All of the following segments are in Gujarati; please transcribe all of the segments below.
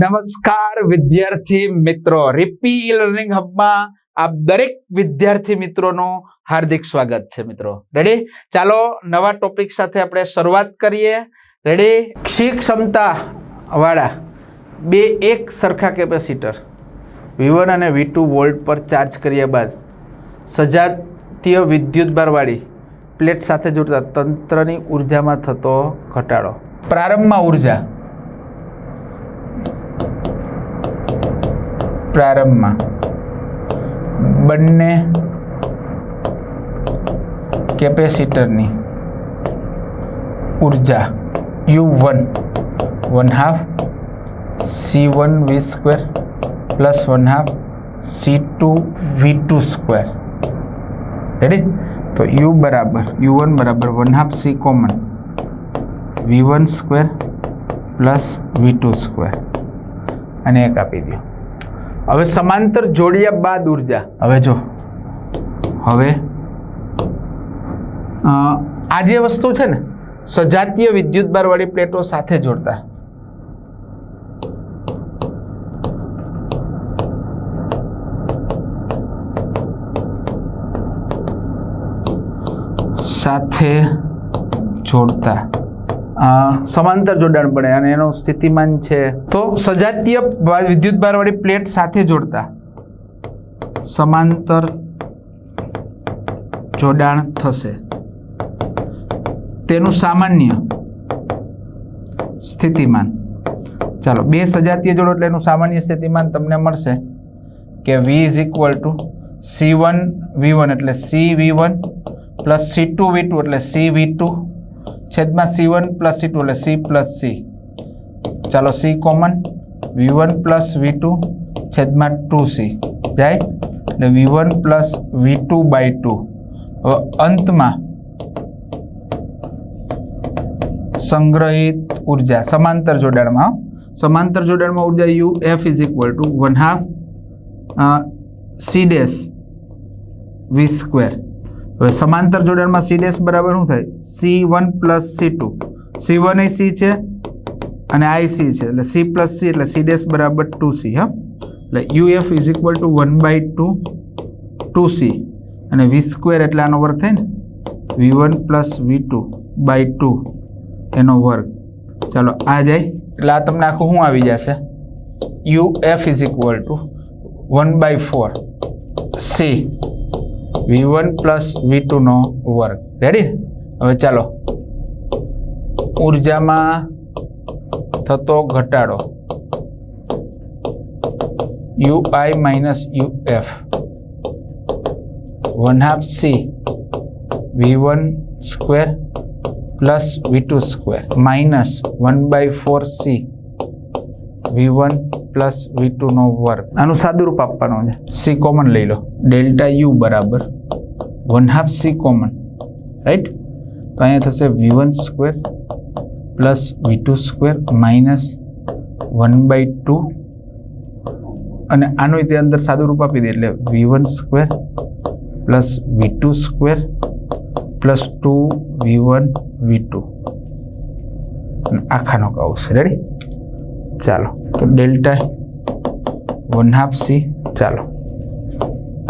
નમસ્કાર વિદ્યાર્થી મિત્રો. રિપી ઈ લર્નિંગ હબમાં આપ દરેક વિદ્યાર્થી મિત્રોનું હાર્દિક સ્વાગત છે મિત્રો. રેડી ચાલો નવા ટોપિક સાથે આપણે શરૂઆત કરીએ. રેડી ક્ષી ક્ષમતા વાળા. બે એક સરખા કેપેસિટર. વી અને વી ટુ વોલ્ટ પર ચાર્જ કર્યા બાદ સજાતીય વિદ્યુતભારવાળી પ્લેટ સાથે જોડતા તંત્રની ઉર્જામાં થતો ઘટાડો. પ્રારંભમાં ઊર્જા. પ્રારંભમાં બંને કેપેસિટરની ઊર્જા U one one half C one V square plus one half C two V two square ready તો યુ બરાબર યુ વન બરાબર one half C common V one square plus V two square અને એક આપી દો હવે સમાંતર જોડ્યા બાદ ઊર્જા. હવે જો. હવે. આ જે વસ્તુ છે ને, સજાતીય વિદ્યુતભારવાળી પ્લેટો સાથે જોડતા. સાથે જોડતા. સમાંતર જોડાણ પડે અને એનું સ્થિતિમાન છે. તો સજાતીય વિદ્યુત ભારવાળી પ્લેટ સાથે જોડતા. સમાંતર જોડાણ થશે. તેનું સામાન્ય સ્થિતિમાન. ચાલો, બે સજાતીય જોડો એટલે એનું સામાન્ય સ્થિતિમાન તમને મળશે કે V is equal to C one V one એટલે C V one plus C two V two એટલે સી વી ટુ છેદમાં C one plus C two એટલે સી પ્લસ સી ચાલો C common V one plus V two છેદમાં ટુ સી જાય એટલે V one plus V two by two હવે અંતમાં સંગ્રહિત ઊર્જા સમાંતર જોડાણમાં, હો. સમાંતર જોડાણમાં ઊર્જા U F is equal to one half C dash V square હવે સમાંતર જોડાણમાં સી ડેશ બરાબર શું થાય? C one plus C two C one એ સી છે અને આઈ સી છે. એટલે સી પ્લસ સી એટલે સી ડેશ બરાબર ટુ સી હા? એટલે U F is equal to one by two two C અને વી સ્ક્વેર એટલે આનો વર્ગ થાય ને? V one plus V two by two એનો વર્ગ. ચાલો, આ જાય. એટલે આ તમને આખું શું આવી જશે? U F is equal to one by four C V one plus V ટુનો વર્ગ રેડી હવે ચાલો. ઉર્જામાં થતો ઘટાડો. U I minus U F one half C V one square plus V two square minus one by four C V one plus V ટુનો વર્ગ આનું સાદુરૂપ આપવાનું છે. સી કોમન લઈ લો. ડેલ્ટા યુ બરાબર. One half C common right તો અહીંયા થશે V one square plus V two square minus one by two અને આનું રીતે અંદર સાદું રૂપ આપી દે એટલે V one square plus V two square plus two V one V two આખાનો કૌશ રેડી ચાલો તો ડેલ્ટા વન હાફ સી ચાલો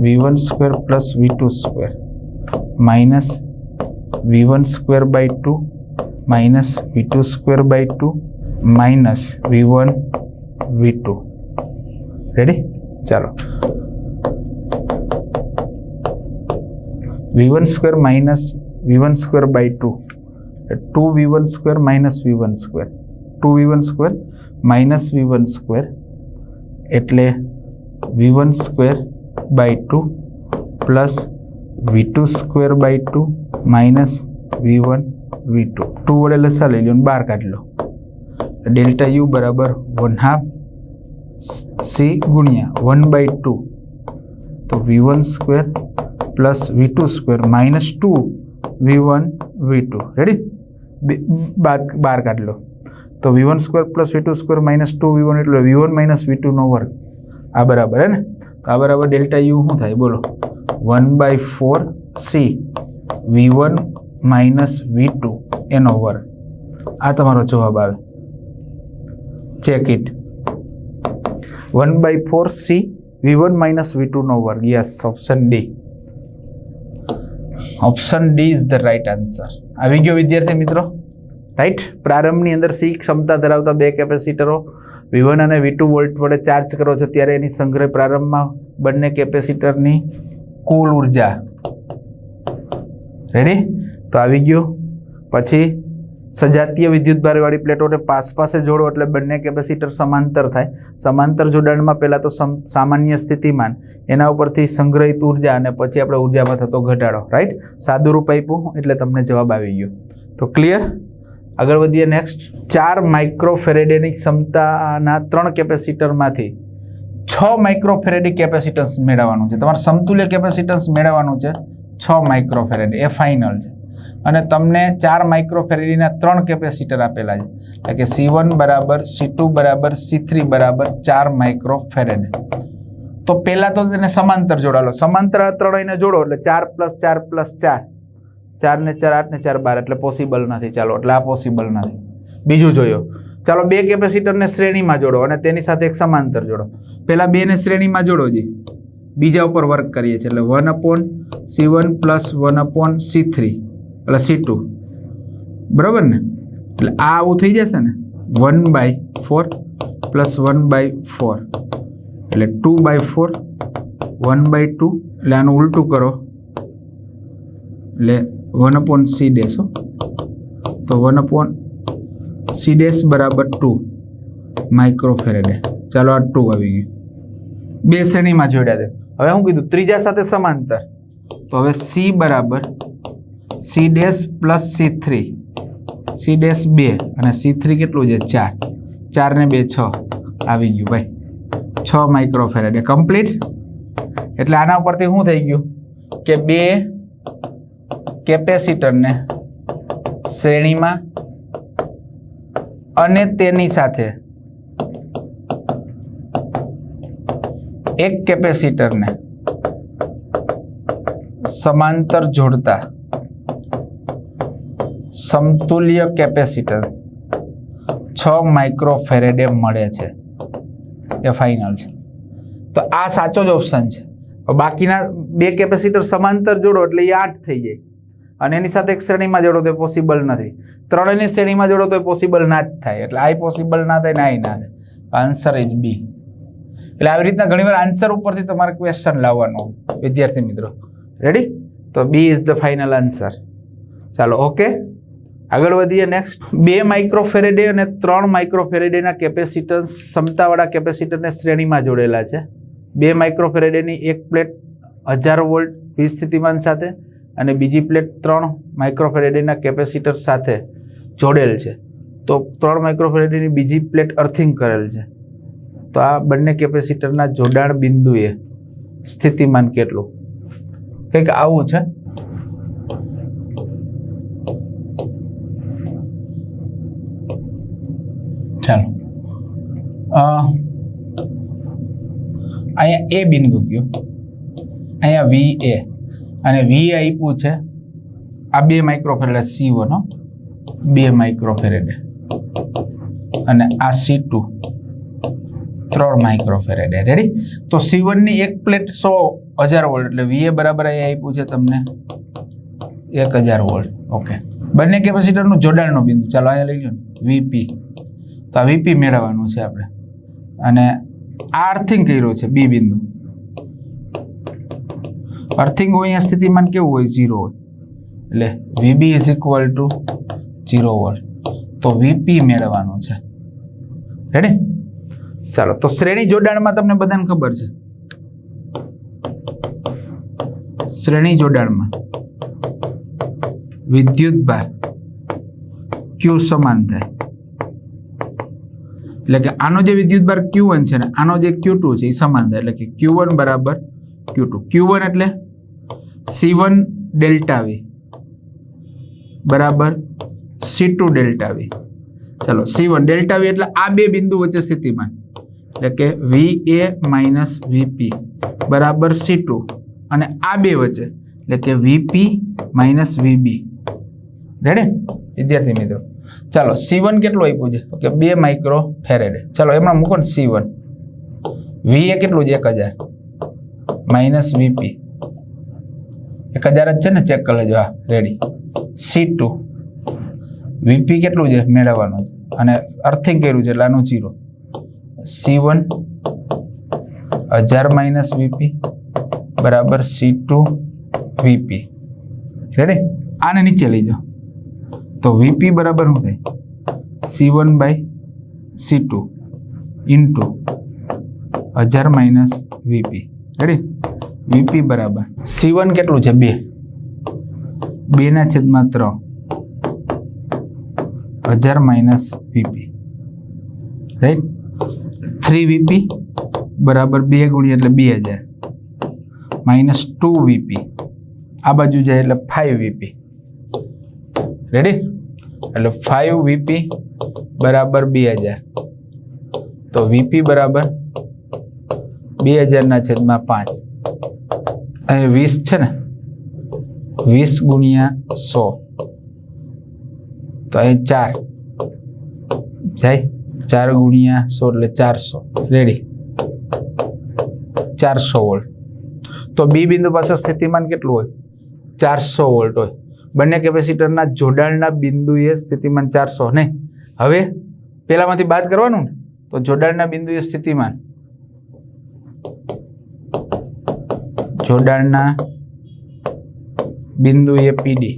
V one square plus V two square minus V one square by two minus V two square by two minus V one V two ready ચાલો V one square minus V one square by two two V one square minus V one square two V one square minus V one square એટલે V one square by two plus V two square by two minus V one V two two વડે લસા લઈ લો અને બહાર કાઢી લો ડેલ્ટા યુ બરાબર વન હાફ સી ગુણ્યા વન બાય ટુ તો V one square plus V two square minus two V one V two ready બાદ બહાર કાઢી લો તો V one square plus V two square minus two V one એટલે વી વન માઇનસ વી ટુનો વર્ગ. આ બરાબર, હે ને? તો આ બરાબર ડેલ્ટા યુ શું થાય? બોલો. One by four C V one minus V two એનો વર્ગ આ તમારો જવાબ આવે. Check it one by four C V one minus V ટુનો વર્ગ. Yes option D option D is the right answer આવી ગયો વિદ્યાર્થી મિત્રો? રાઈટ પ્રારંભની અંદર સી ક્ષમતા ધરાવતા બે કેપેસિટરો વી વન અને વી ટુ વોલ્ટ વડે ચાર્જ કરો છો, ત્યારે એની સંગ્રહ પ્રારંભમાં બંને કેપેસિટરની કુલ ઊર્જા. રેડી તો આવી ગયું. પછી સજાતીય વિદ્યુતભારવાળી પ્લેટોને પાસ પાસે જોડો એટલે બંને કેપેસિટર સમાંતર થાય. સમાંતર જોડાણમાં પહેલાં તો સમ, સામાન્ય સ્થિતિમાન. એના ઉપરથી સંગ્રહિત ઊર્જા અને પછી આપણે ઉર્જામાં થતો ઘટાડો. રાઈટ સાદુરૂપ આપ્યું એટલે તમને જવાબ આવી ગયો. તો ક્લિયર આગળ વધીએ નેક્સ્ટ ચાર માઇક્રોફેરેડેની ક્ષમતાના ત્રણ કેપેસિટરમાંથી છ માઇક્રોફેરેડી કેપેસિટન્સ મેળવવાનું છે. તમારે સમતુલ્ય કેપેસિટન્સ મેળવવાનું છે. છ માઇક્રોફેરેડ એ ફાઇનલ છે. અને તમને ચાર માઇક્રોફેરેડીના ત્રણ કેપેસિટર આપેલા છે. એટલે કે સી બરાબર સી બરાબર સી થ્રી બરાબર, ચાર માઇક્રોફેરેડ તો પહેલાં તો તેને સમાંતર જોડાલો. સમાંતર ત્રણેયને જોડો એટલે ચાર પ્લસ ચાર પ્લસ ચાર. ચાર ને ચાર આઠ ને ચાર બાર. એટલે પોસિબલ નથી. ચાલો, એટલે આ પોસિબલ નથી. બીજું જોયો ચાલો બે કેપેસિટરને શ્રેણીમાં જોડો અને તેની સાથે એક સમાંતર જોડો. પહેલાં બેને શ્રેણીમાં જોડો જી. બીજા ઉપર વર્ક કરીએ છીએ. એટલે one upon C one plus one upon C three. એટલે સી ટુ. બરાબર ને? એટલે આ આવું થઈ જશે ને? One by four plus one by four. એટલે two by four, one by two. એટલે આનું ઉલટું કરો. એટલે વન અપોન સી ડેસો તો વન અપોન સી ડેશ બરાબર ટુ માઇક્રોફેરેડે ચાલો આ ટુ આવી ગયું. બે શ્રેણીમાં જોડ્યા દે હવે શું કીધું, ત્રીજા સાથે સમાંતર. તો હવે સી બરાબર C dash plus C three C dash બે અને સી થ્રી કેટલું છે? ચાર. ચાર ને બે છ. આવી ગયું ભાઈ. છ માઇક્રોફેરેડે કમ્પ્લીટ એટલે આના ઉપરથી શું થઈ ગયું? કે બે કેપેસિટરને શ્રેણીમાં અને તેની સાથે એક કેપેસિટરને સમાંતર જોડતા સમતુલ્ય કેપેસિટર છ માઇક્રોફેરેડે મળે છે. એ ફાઇનલ છે. તો આ સાચો જ ઓપ્શન છે. બાકીના બે કેપેસિટર સમાંતર જોડો એટલે એ આઠ થઈ જાય. અને એની સાથે એક શ્રેણીમાં જોડો તો પોસિબલ નથી. ત્રણેયની શ્રેણીમાં જોડો તો એ પોસિબલ ના જ થાય. એટલે આ પોસિબલ ના થાય ને આ ના થાય. આન્સર ઇઝ બી એટલે આવી રીતના ઘણીવાર આન્સર ઉપરથી તમારે ક્વેશ્ચન લાવવાનો વિદ્યાર્થી મિત્રો રેડી તો B is the final answer ચાલો ઓકે આગળ વધીએ નેક્સ્ટ બે માઇક્રોફેરેડે અને ત્રણ માઇક્રોફેરેડેના કેપેસિટન્સ ક્ષમતાવાળા કેપેસિટરને શ્રેણીમાં જોડેલા છે. બે માઇક્રોફેરેડેની એક પ્લેટ હજાર વોલ્ટ વીજ સ્થિતિમાન સાથે અને બીજી પ્લેટ ત્રણ માઇક્રોફેરેડેના કેપેસિટર સાથે જોડેલ છે. તો ત્રણ માઇક્રોફેરેડેની બીજી પ્લેટ અર્થિંગ કરેલ છે. તો આ બંને કેપેસિટરના જોડાણ બિંદુએ સ્થિતિમાન કેટલું? કંઈક આવું છે. ચાલો. અહીંયા એ બિંદુ ગયું. અહીંયા વી એ અને વી આપ્યું છે. આ બે માઇક્રોફેરેડ સી વનો બે માઇક્રોફેરેડ અને આ સી ટુ ત્રણ માઇક્રોફેરેડ રેડી તો સી વનની એક પ્લેટ સો હજાર વોલ્ટ એટલે વીએ બરાબર એ આપ્યું છે તમને. એક હજાર વોલ્ટ ઓકે બંને કેપેસિટરનું જોડાણનું બિંદુ. ચાલો અહીંયા લઈ લો વીપી તો આ વીપી મેળવવાનું છે આપણે. અને આ અર્થિંગ કર્યો છે બી બિંદુ. અર્થિંગ હોય અહીંયા સ્થિતિમાન કેવું હોય? ઝીરો હોય. એટલે VB is equal to zero volt. તો વીપી મેળવવાનું છે. રેડી ચાલો, તો શ્રેણી જોડાણમાં તમને બધાને ખબર છે. શ્રેણી જોડાણમાં વિદ્યુત ભાર ક્યુ સમાન થાય. એટલે કે આનો જે વિદ્યુત ભાર ક્યુ છે ને, આનો જે ક્યુ છે, એ સમાન થાય. એટલે કે ક્યુ બરાબર ક્યુ ટુ એટલે? સી વન ડેલ્ટા વી બરાબર? સી ટુ ડેલ્ટા વી ચલો સી વન ડેલ્ટા વી એટલે આ બે બિંદુ વચ્ચે સ્થિતિમાન. એટલે કે વી એ માઇનસ વીપી બરાબર? સી ટુ અને આ બે વચ્ચે, એટલે કે વીપી માઇનસ વીબી રેડે વિદ્યાર્થી મિત્રો. ચાલો સી વન કેટલું આપ્યું છે? તો કે બે માઇક્રો ફેરેડે ચાલો એમાં મૂકો ને સી વન વી એ કેટલું છે? એક હજાર. માઇનસ વીપી એક હજાર જ છે ને ચેક કરી લેજો. હા રેડી સી ટુ વીપી કેટલું છે? મેળવવાનું છે. અને અર્થિંગ કર્યું છે એટલે આનું જીરો સી વન હજાર માઇનસ વીપી બરાબર સી ટુ વીપી રેડી આને નીચે લઈ જાઓ. તો વીપી બરાબર શું થાય? C one by C two into હજાર માઇનસ વીપી રેડી વીપી બરાબર. સી વન કેટલું છે? બે. બેના છેદમાં ત્રણ. હજાર minus VP. Right three VP બરાબર બે ગુણ્યા એટલે બે હજાર. Minus two VP. આ બાજુ જાય એટલે ફાઇવ વીપી. રેડી એટલે ફાઇવ વીપી બરાબર બે હજાર. તો વીપી બરાબર બે હજારના છેદમાં પાંચ. અહીં વીસ છે ને? વીસ ગુણ્યા સો. તો અહીં ચાર. જાય? ચાર ગુણ્યા સો એટલે ચારસો. રેડી ચારસો વોલ્ટ. તો બી બિંદુ પાસે સ્થિતિમાન કેટલું હોય? ચારસો વોલ્ટ હોય. બંને કેપેસિટરના જોડાણના બિંદુએ સ્થિતિમાન ચારસો, નહીં? હવે પેલામાંથી બાદ કરવાનું ને? તો જોડાણના બિંદુએ સ્થિતિમાન જોડાણના બિંદુએ પીડી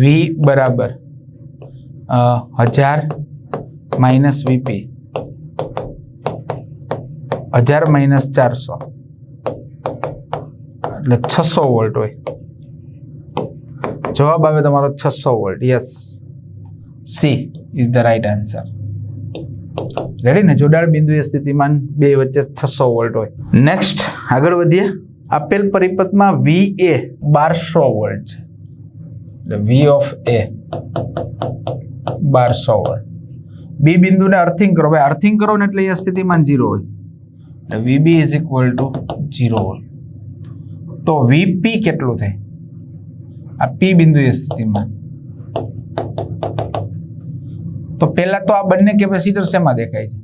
વી બરાબર હજાર માઇનસ વીપી હજાર માઇનસ ચારસો. એટલે છસો વોલ્ટ હોય. જવાબ આવે તમારો છસો volt. Yes C is the right answer ready ને જોડાણ બિંદુએ સ્થિતિમાન બે વચ્ચે છસો વોલ્ટ હોય. નેક્સ્ટ આગળ વધીએ. આપેલ પરિપથમાં વી એ બારસો વોલ્ટ છે. એટલે વી ઓફ એ બારસો વોલ્ટ. બી બિંદુને અર્થિંગ કરો. ભાઈ અર્થિંગ કરો ને એટલે અહીંયા સ્થિતિમાન જીરો હોય. એટલે VB is equal to zero volt. તો વીપી કેટલું થાય? આ પી બિંદુએ સ્થિતિમાન. તો પહેલા તો આ બંને કેપેસિટર શેમાં દેખાય છે?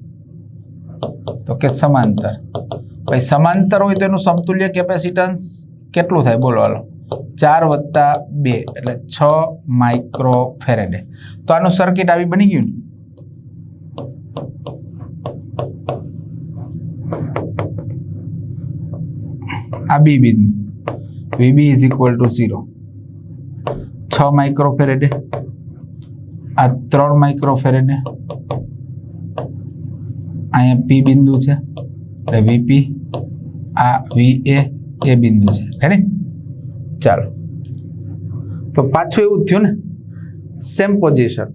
તો કે સમાંતર. ભાઈ સમાંતર હોય તો એનું સમતુલ્ય કેપેસિટન્સ કેટલું થાય? બોલો ચાર વત્તા બે, એટલે છ માઇક્રો ફેરેડે. તો આનું સર્કિટ આવી બની ગયું આ બી બિંદુ VB is equal to zero. છ માઇક્રો ફેરેડે. આ ત્રણ માઇક્રોફેરેડ અહીંયા પી બિંદુ છે, એટલે વીપી આ વી એ એ બિંદુ છે. રેડી ચાલો. તો પાછું એવું થયું ને સેમ પોઝિશન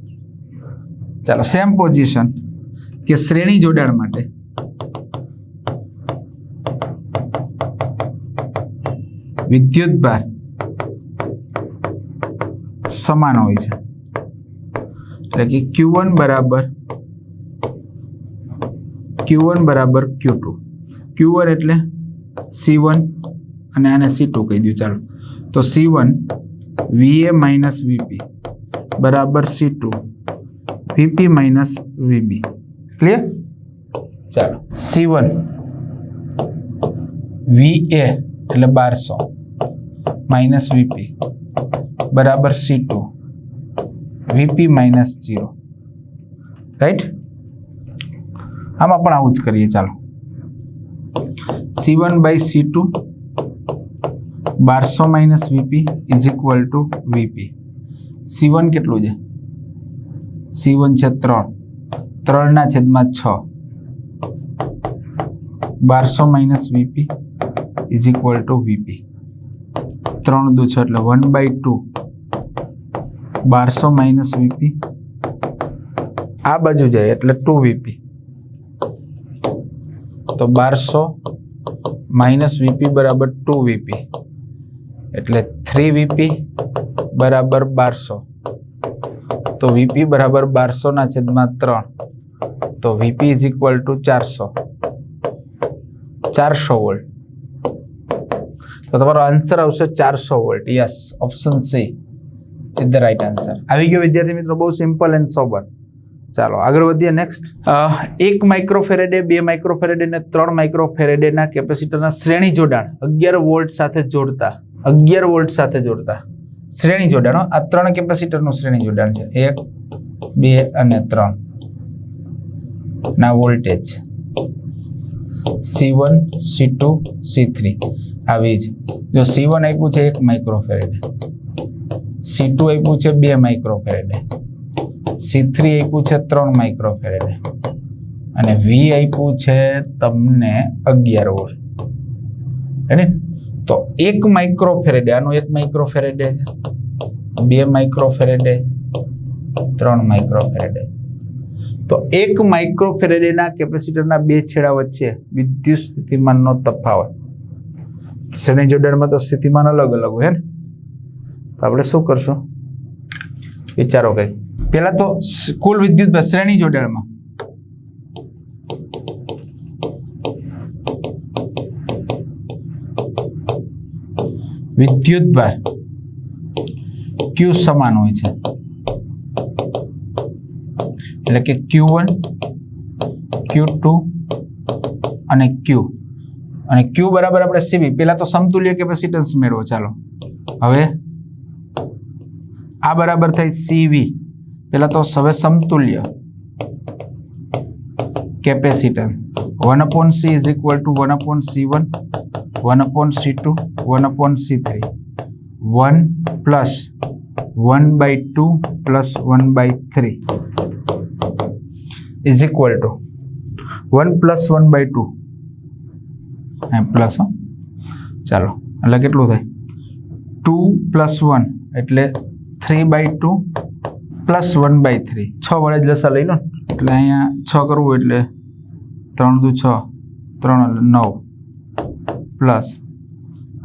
ચાલો સેમ પોઝિશન કે શ્રેણી જોડાણ માટે. વિદ્યુતભાર સમાન હોય છે. એટલે કે ક્યુ વન બરાબર ક્યુ વન બરાબર ક્યુ ટુ ક્યુ વન એટલે સી વન અને આને સી ટુ કહી દઉં ચાલો. તો C one VA minus VP બરાબર C two VP minus VB clear ચાલો. સી વન વીએ એટલે બારસો. માઇનસ વીપી બરાબર C two VP minus zero right આમાં પણ આવું જ કરીએ, ચાલો. સી વન બાય સી બારસો minus VP is equal to VP C one કેટલું છે? સી વન છે ત્રણ. ત્રણના છેદમાં છ. બારસો minus VP is equal to VP ત્રણ દુ છ એટલે વન બાય ટુ બારસો માઇનસ વીપી આ બાજુ જાય એટલે ટુ વીપી તો બારસો માઇનસ વીપી બરાબર ટુ વીપી એટલે થ્રી વીપી બરાબર બારસો. તો વીપી બરાબર બારસોના છેદમાં ત્રણ. તો વીપી ઇઝ ઇક્વલ ટુ ચારસો. ચારસો વોલ્ટ તો તમારો આન્સર આવશે ચારસો volt yes option C is the right answer આવી ગયો વિદ્યાર્થી મિત્રો, બહુ સિમ્પલ એન્ડ સોબર ચાલો, આગળ વધીએ નેક્સ્ટ એક માઇક્રોફેરેડે બે માઇક્રોફેરેડે અને ત્રણ માઇક્રોફેરેડેના કેપેસિટરના શ્રેણી જોડાણ અગિયાર વોલ્ટ સાથે જોડતા, અગિયાર વોલ્ટ સાથે જોડતા. શ્રેણી જોડાણ. આ ત્રણ કેપેસિટરનું શ્રેણી જોડાણ છે. એક, બે અને ત્રણ. ના voltage C one C two C three આવી જ. જો સી વન આપ્યું છે, એક માઇક્રોફેરેડે સી ટુ આપ્યું છે બે માઇક્રોફેરેડે સી થ્રી આપ્યું છે ત્રણ માઇક્રોફેરેડે અને વી આપ્યું છે તમને અગિયાર વોલ્ટ હેને તો એક માઇક્રોફેરેડે આનું એક માઇક્રોફેરેડે છે, બે માઇક્રોફેરેડે ત્રણ માઇક્રોફેરેડે તો એક માઇક્રોફેરેડેના કેપેસિટરના બે છેડા વચ્ચે વિદ્યુત સ્થિતિમાનનો તફાવત. શ્રેણી જોડાણમાં તો સ્થિતિમાન અલગ અલગ હોય ને તો આપણે શું કરશું? વિચારો કઈ. પહેલાં તો કુલ વિદ્યુત શ્રેણી જોડાણમાં. વિદ્યુત ભાર ક્યુ સમાન હોય છે. એટલે કે ક્યુ વન ક્યુ ટુ અને ક્યુ અને ક્યુ બરાબર આપણે સીવી પેલા તો સમતુલ્ય કેપેસિટન્સ મેળવો ચાલો. હવે આ બરાબર થાય સીવી પહેલા તો હવે સમતુલ્ય. Capacitance one upon C is equal to one upon C one one upon C two one upon C three one plus one by two plus one by three is equal to one plus one by two M plus હો ચાલો, એટલે કેટલું થાય? ટુ પ્લસ વન એટલે three by two plus one by three છ વડે જ લસા લઈ લો એટલે અહીંયા છ કરવું એટલે ત્રણ દુ છ, ત્રણ એટલે નવ. પ્લસ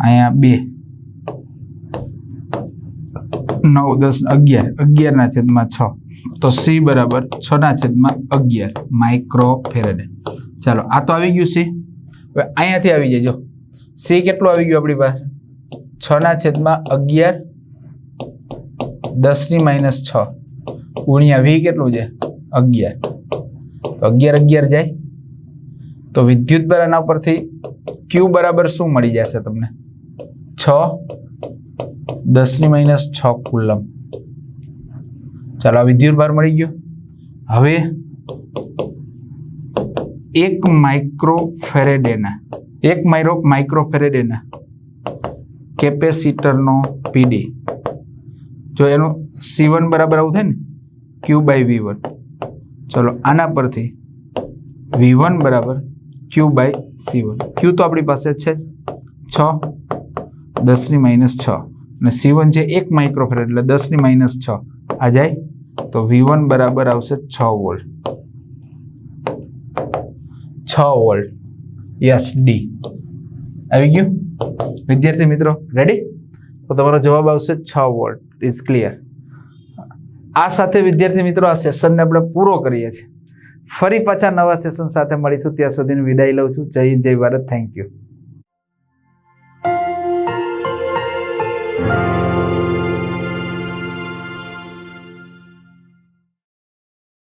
અહીંયા બે. નવ, દસ, અગિયાર. અગિયારના છેદમાં છ. તો સી બરાબર છના છેદમાં અગિયાર. માઇક્રો ફેરેડે ચાલો, આ તો આવી ગયું સી હવે અહીંયાથી આવી જજો. સી કેટલું આવી ગયું આપણી પાસે? છના છેદમાં અગિયાર દસની માઇનસ છ. ગુણ્યા વી કેટલું છે? અગિયાર. તો અગિયાર અગિયાર જાય. તો વિદ્યુત ભાર એના ઉપરથી ક્યુ બરાબર શું મળી જશે તમને? છ. દસની માઇનસ છ કુલમ ચાલો વિદ્યુત ભાર મળી ગયો. હવે એક માઇક્રો ફેરેડેના, એક માઇક્રો માઇક્રો ફેરેડેના કેપેસિટરનો પીડી જો એનું સી વન બરાબર આવું થાય ને ક્યુ બાય વી વન ચલો, આના પરથી વી વન બરાબર Q by C one Q તો આપણી પાસે છે છ દસની માઇનસ છ. અને સી વન છે એક માઇક્રોફેરેડ એટલે દસની માઇનસ છ, આ જાય, તો વી વન બરાબર આવશે છ વોલ્ટ. છ વોલ્ટ. યસ ડી આવી ગયું? વિદ્યાર્થી મિત્રો રેડી તો તમારો જવાબ આવશે છ વોલ્ટ. ઇઝ ક્લિયર આ સાથે વિદ્યાર્થી મિત્રો આ સેશનને આપણે પૂરો કરીએ છીએ. ફરી પાછા નવા સેશન સાથે મળીશું. ત્યાં સુધીની વિદાય લઉં છું. જય જય ભારત. Thank you